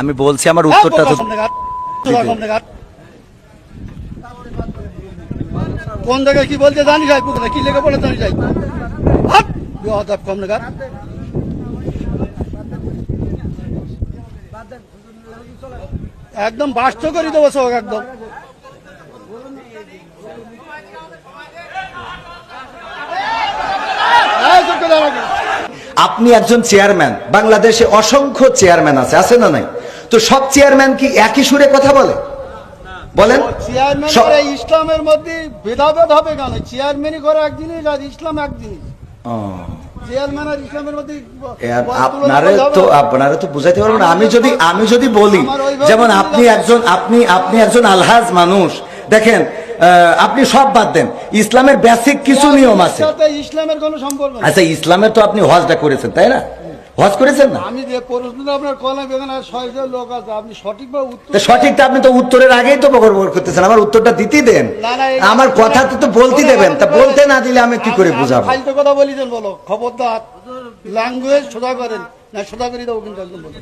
আমি বলছি আমার উত্তরটা তো কোন জায়গায় কি বলতে জানি যাই কি লেগে পড়ে জানি যাই হাট কম নাগাদ একদম বাস্ত করে দেবো সব একদম এই চুপ করে দাঁড়াও। আপনি একজন চেয়ারম্যান বাংলাদেশে অসংখ্য চেয়ারম্যান আছে আছে না নাই? তো সব চেয়ারম্যান কি একই সুরে কথা বলে? বলেন। চেয়ারম্যান ইসলামের মধ্যে ভেদাভেদ হবে কেন? চেয়ারম্যানই করে এক জিনিস আর ইসলাম এক জিনিস। আপনারে তো। তো বুঝাইতে আমি যদি আমি যদি বলি যেমন আপনি একজন আপনি আপনি একজন আলহাজ মানুষ। দেখেন আপনি সব বাদ দেন। ইসলামের বেসিক কিছু নিয়ম আছে। ইসলামের কোনো সম্পর্ক আচ্ছা ইসলামের তো আপনি হজটা করেছেন তাই না? হজ করেছেন না? আমি যে প্রশ্নটা আপনার এখানে লোক আছে আপনি সঠিকভাবে উত্তর সঠিকটা আপনি তো উত্তরের আগেই তো বকর করতেছেন আমার উত্তরটা দিতেই দেন। আমার কথা তো বলতে দেবেন তা বলতে না দিলে আমি কি করে বুঝাবো? ফালতু কথা বলিছেন বলো খবরদার। ল্যাঙ্গুয়েজ সোজা করেন। না সোজা করে দেবো কিন্তু একদম বলো।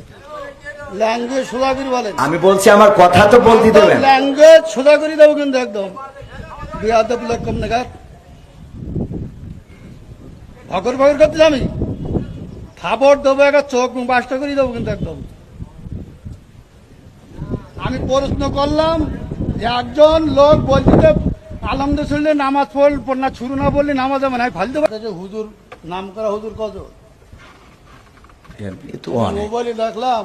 ল্যাঙ্গুয়েজ সোজা করে বলেন। আমি বলছি আমার কথা তো বলতে দেবেন ল্যাঙ্গুয়েজ সোজা করে দেবো কিন্তু একদম। বিয়াদব লোক কম নাগাদ ভগর ভগর করতে আমি থাবর দেবো একটা চোখ বাসটা করে দেবো কিন্তু একদম। আমি প্রশ্ন করলাম যে একজন লোক বলছে আলমদে শুনলে নামাজ পড়ল না ছুরু না বললে নামাজ হবে না ফালতে পারছি হুজুর নাম করা হুজুর কত দেখলাম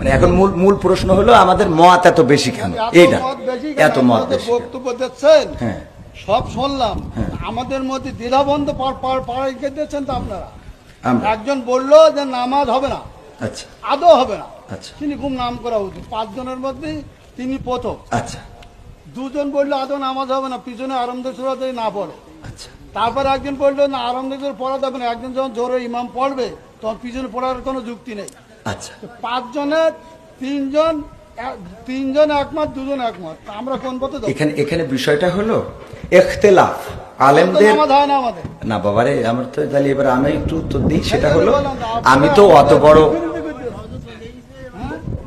মানে এখন মূল মূল প্রশ্ন হলো আমাদের মত এত বেশি কেন? এইটা? এত মত বেশি বক্তব্য দিচ্ছেন? হ্যাঁ। সব শুনলাম। হ্যাঁ। আমাদের মধ্যে দ্বিধাবন্ধ পাড়াই দিচ্ছেন তো আপনারা। একজন বলল যে নামাজ হবে না। আচ্ছা। আদৌ হবে না। আচ্ছা। তিনি খুব নাম করা উচিত। পাঁচজনের মধ্যে তিনি প্রথম। আচ্ছা। দুজন বলল আদৌ নামাজ হবে না? পিছনে আরামদের সুরাতে না পড়ে। আচ্ছা। তারপর একজন বলল না আরামদের পড়া যাবে না। একজন যখন জোরে ইমাম পড়বে তখন পিছনে পড়ার কোনো যুক্তি নেই। আচ্ছা। তো তিনজন তিনজন একমত দুজন একমত। আমরা কোন পথে এখানে এখানে বিষয়টা হলো এখতেলাফ। আলেমদের না বাবারে আমার তো তাহলে এবার আমি একটু উত্তর দিই। সেটা এই হলো তো, আমি তো অত বড়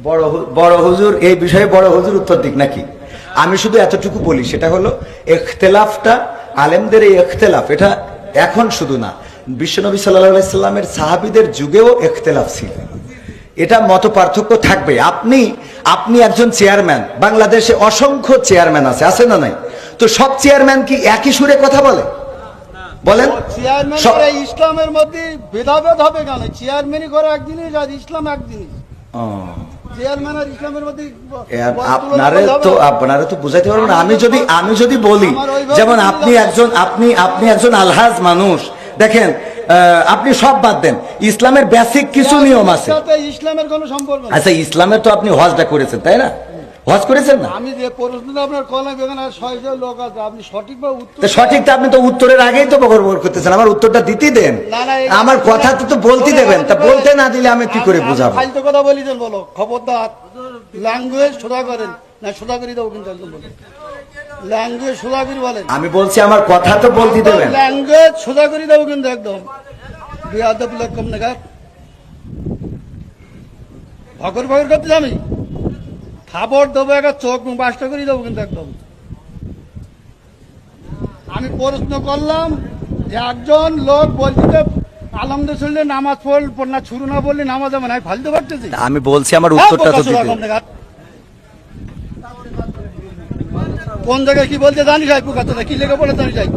বড় বড় হুজুর এই বিষয়ে বড় হুজুর উত্তর দিক নাকি? আমি শুধু এতটুকু বলি সেটা হলো এখতেলাফটা আলেমদের এই এখতেলাফ এটা এখন শুধু না। বিশ্বনবী সাল্লাহ সাল্লামের সাহাবিদের যুগেও এখতেলাফ ছিল। এটা মত পার্থক্য থাকবে। আপনি আপনি একজন চেয়ারম্যান বাংলাদেশে অসংখ্য চেয়ারম্যান আছে আছে না নাই? তো সব চেয়ারম্যান কি একই সুরে কথা বলে? বলেন। চেয়ারম্যান ইসলামের মধ্যে ভেদাভেদ হবে কেন? চেয়ারম্যানই করে এক জিনিস আর ইসলাম এক জিনিস আপনারে তো বুঝাইতে পারব না। আমি যদি আমি যদি বলি যেমন আপনি একজন আপনি আপনি একজন আলহাজ মানুষ দেখেন আপনি সব বাদ দেন। ইসলামের বেসিক কিছু নিয়ম আছে। ইসলামের কোনো সম্পর্ক আচ্ছা ইসলামের তো আপনি হজটা করেছেন তাই না? হজ করেছেন না? আমি যে প্রশ্নটা আপনার কলাম এখানে ছয়শো লোক আছে আপনি সঠিকভাবে উত্তর সঠিকটা আপনি তো উত্তরের আগেই তো বকর বকর করতেছেন আমার উত্তরটা দেন। কথা তো তো বলতে দেবেন তা বলতে না দিলে আমি কি করে বুঝাবো? ফালতু কথা বলিছেন বলো খবরদার ল্যাঙ্গুয়েজ সোজা করেন। না সোজা করে দেবো কিন্তু একদম বলো। ল্যাঙ্গুয়েজ সোজা করে বলেন। আমি বলছি আমার কথা তো বলতে দেবেন। ল্যাঙ্গুয়েজ সোজা করে দেবো কিন্তু একদম। বিয়াদব লোক কম নাগাদ ভগর ভগর করতে আমি। থাবর দেবো একটা চোখ মুখ বাসটা করে দেবো কিন্তু একদম। আমি প্রশ্ন করলাম যে একজন লোক বলছে আলমদে শুনলে নামাজ পড়ল না ছুরু না বললে নামাজ আমি ফালতে পারতেছি আমি বলছি আমার উত্তরটা তো দিতে। কোন জায়গায় কি বলতে জানি যাই পুকাতে কি লেগে বলে জানি যাই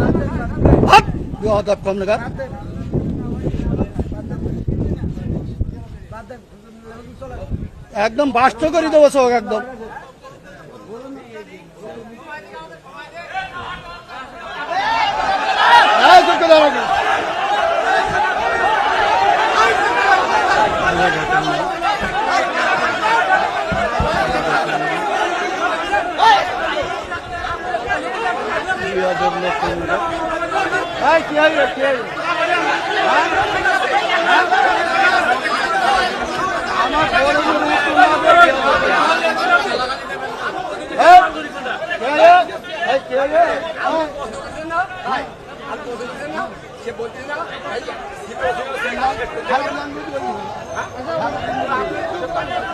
কম লেগা একদম বাস্ত করে দেবো সব একদম এই চুপ করে দাঁড়াও। বিয়াদব লোক তোমরা। এই, কি হইল, কি হইল? হ্যাঁ? হ্যাঁ? আমার বড় বড় মুখ তোমাদের বিয়াদব। এই, কি হইল? এই, কি হইল? হ্যাঁ? খারাপ language বলবি না।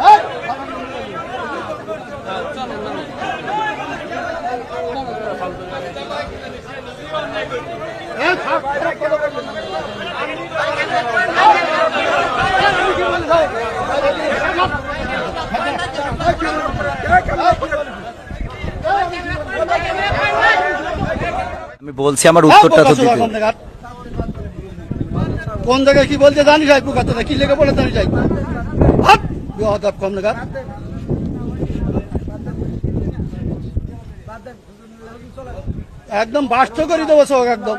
এই, এই, থাক, থাক, কথা বলবি না। আমি বলছি আমার উত্তরটা তো দিতে। কোন জায়গায়? কি বলতে জানি যাই কথা। কি লেগে বলে জানি যাই হাট বিহাদব কম জায়গা একদম বাস্ত করে দেবো সব একদম।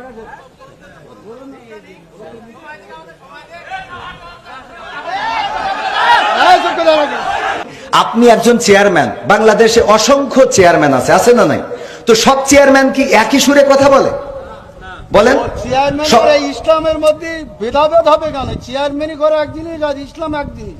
আপনি একজন চেয়ারম্যান বাংলাদেশে অসংখ্য চেয়ারম্যান আছে আছে না নাই? তো সব চেয়ারম্যান কি একই সুরে কথা বলে? বলেন। চেয়ারম্যান ইসলামের মধ্যে ভেদাভেদ হবে কেন? চেয়ারম্যানই করে এক জিনিস আর ইসলাম এক জিনিস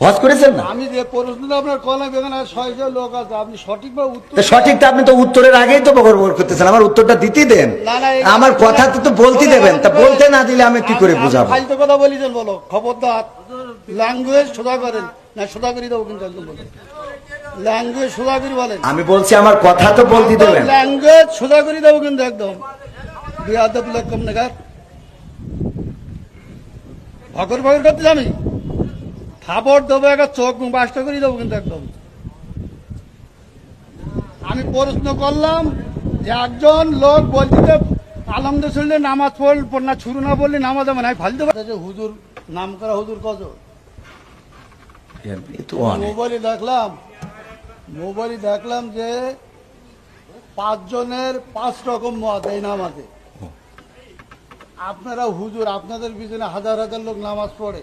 হজ করেছেন না? আমি যে প্রশ্নটা আপনার কলে বেগান ছয়শো লোক আছে আপনি সঠিকভাবে উত্তর তো সঠিকটা আপনি তো উত্তরের আগেই তো বকর করতেছেন আমার উত্তরটা দিতে দেন। না, না, আমার কথা তো তো বলতে দেবেন তা বলতে না দিলে আমি কি করে বুঝাবো? ফালতু কথা বলিছেন বলো খবরদার। ল্যাঙ্গুয়েজ সোজা করেন না সোজা করে দেবো কিন্তু একদম বলো। ল্যাঙ্গুয়েজ সোজা করে বলেন। আমি বলছি আমার কথা তো বলতে দেবেন। ল্যাঙ্গুয়েজ সোজা করে দেবো কিন্তু একদম। বিয়াদব লোক কম নাগাদ ভগর ভগর করতে জানি থাপড় দেবো একটা চোখ মুখ বাস্ত করে দেবো কিন্তু একদম। আমি প্রশ্ন করলাম যে একজন লোক বলছে আলমদ শুনলে নামাজ পড় না ছুরু না বললে নামাজ হবে না। আমি ফালতে পারছি হুজুর নাম করা হুজুর কত। মোবাইলে দেখলাম মোবাইলে দেখলাম যে পাঁচজনের পাঁচ রকম মত এই নামাজে। আপনারা হুজুর আপনাদের পিছনে হাজার হাজার লোক নামাজ পড়ে।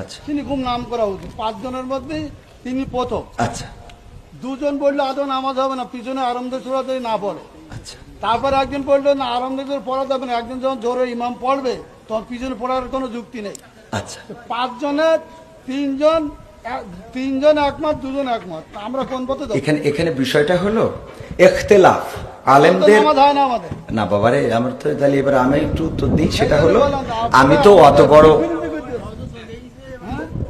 আচ্ছা। তিনি খুব নাম করা উচিত। পাঁচজনের মধ্যে তিনি প্রথম। আচ্ছা। দুজন বলল আদৌ নামাজ হবে না? পিছনে আরামদের সুরাতে না পড়ে। আচ্ছা। তারপর একজন বলল না আরামদের পড়া যাবে না। একজন যখন জোরে ইমাম পড়বে তখন পিছনে পড়ার কোনো যুক্তি নেই। আচ্ছা। পাঁচজনের তিনজন তিনজন একমত দুজন একমত। আমরা কোন পথে এখানে এখানে বিষয়টা হলো এখতেলাফ। আলেমদের হয় না বাবারে আমার তো তাহলে এবার আমি একটু উত্তর দিই। সেটা হলো আমি তো অত বড়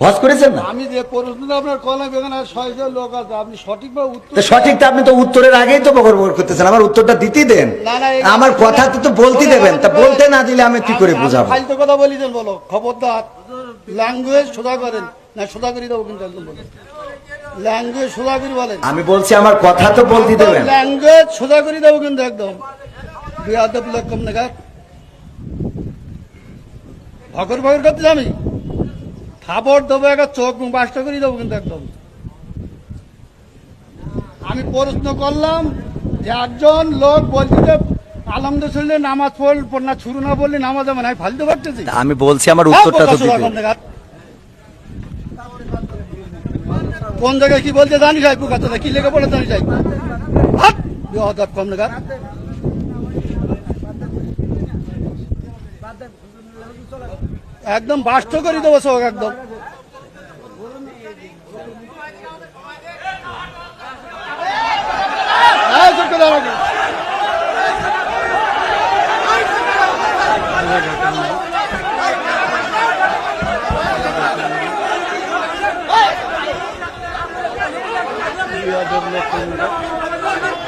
হজ করেছেন না? আমি যে প্রশ্নটা আপনার কলে বেগান ছয়শো লোক আছে। আপনি সঠিকভাবে উত্তর সঠিকটা আপনি তো উত্তরের আগেই তো বকর করতেছেন। আমার উত্তরটা দিতে দেন। না, না, আমার কথা তো তো বলতে দেবেন। তা বলতে না দিলে আমি কি করে আপনি- বুঝাবো? ফালতু কথা বলিছেন বলো খবরদার। ল্যাঙ্গুয়েজ সোজা করেন না সোজা করে দেবো কিন্তু একদম বলো। ল্যাঙ্গুয়েজ সোজা করে বলেন। আমি বলছি আমার কথা তো বলতে দেবেন। ল্যাঙ্গুয়েজ সোজা করে দেবো কিন্তু একদম। বিয়াদব লোক কম নাগাদ ভগর ভগর করতে জানি থাপড় দেবো একটা চোখ মুখ বাস্ত করে দেবো কিন্তু একদম আমি প্রশ্ন করলাম যে একজন লোক বলছে যে আলমদের শুনলে নামাজ পড় পড়না শুরু না বললে নামাজ না আমি ফালতে পারতেছি আমি বলছি আমার হ্যাঁ, উত্তরটা তো দিতে কোন জায়গায় কি বলতে জানি সাহেব কাছে কি লেগে পড়ে জানি হাট! কম। একদম বাস্ত করে দেবো সব একদম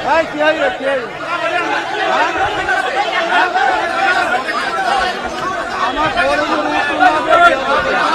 হ্যাঁ, কি হইল, কি? হ্যাঁ? হ্যাঁ? আমার